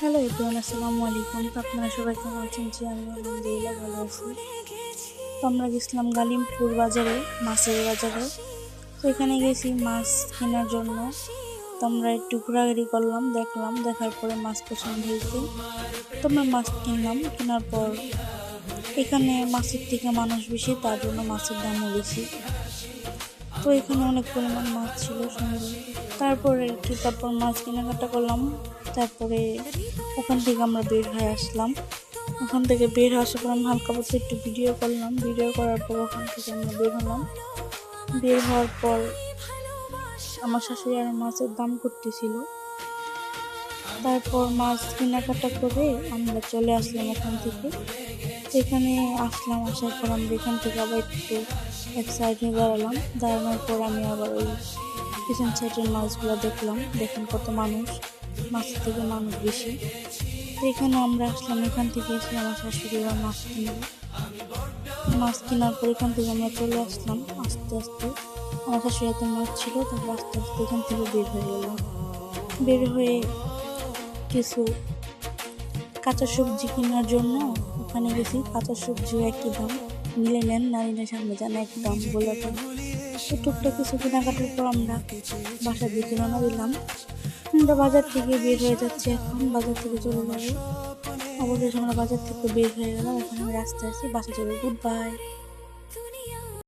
Hello everyone, আসসালামু আলাইকুম। আপনারা সবাই কেমন আছেন? যে আমি আলহামদুলিল্লাহ ভালো আছি। তো আমরা গেছিলাম গালিমপুর বাজারে, মাছের বাজারে। তো এখানে গেছি মাছ কেনার জন্য। তো আমরা একটু ঘোরাঘুরি করলাম, দেখলাম, দেখার পরে মাছ পছন্দ হয়েছে। তো আমরা মাছ কিনলাম, কেনার পর এখানে মাছের থেকে মানুষ বেশি, তার জন্য মাছের দামও বেশি। তো এখানে অনেক পরিমাণ মাছ ছিল সুন্দর। তারপরে একটু তারপর মাছ কেনাকাটা করলাম। তারপরে ওখান থেকে আমরা বের হয়ে আসলাম। ওখান থেকে বের হয়ে আসার পর আমি হালকা পথে একটু ভিডিও করলাম। ভিডিও করার পর ওখান থেকে আমরা বের হলাম। বের হওয়ার পর আমার শাশুড়ি আর মাছের দাম করতেছিল। তারপর মাছ কেনাকাটা করে আমরা চলে আসলাম ওখান থেকে। এখানে আসলাম, আসার পর আমরা এখান থেকে আবার একটু এক সাইড নিয়ে দাঁড়ালাম দাঁড়ানোর পর আমি আবার ওই পিছন সাইডের মাছগুলো দেখলাম। দেখেন কত মানুষ, মাছের থেকে মানুষ বেশি। এখানে আমরা আসলাম, এখান থেকে এসে আমার শাশুড়ি আবার মাছ কিনবো। মাছ কেনার পর এখান থেকে আমরা চলে আসলাম, আস্তে আস্তে। আমার শাশুড়ি হাতে মাছ ছিল, তারপর আস্তে আস্তে এখান থেকে বের হয়ে গেলাম। বের হয়ে কিছু কাঁচা সবজি কেনার জন্য ওখানে গেছি। কাঁচা সবজি একই দাম নিয়ে নেন না নিলে সামনে, যান এক দাম বলে টুকটা কিছু কেনাকাটার পর আমরা বাসা দিয়ে রওনা দিলাম। আমরা বাজার থেকে বের হয়ে যাচ্ছি এখন, বাজার থেকে চলে যাব। অবশেষে আমরা বাজার থেকে বের হয়ে গেলাম ওখানে রাস্তায় আছি, বাসা চলে গুড বাই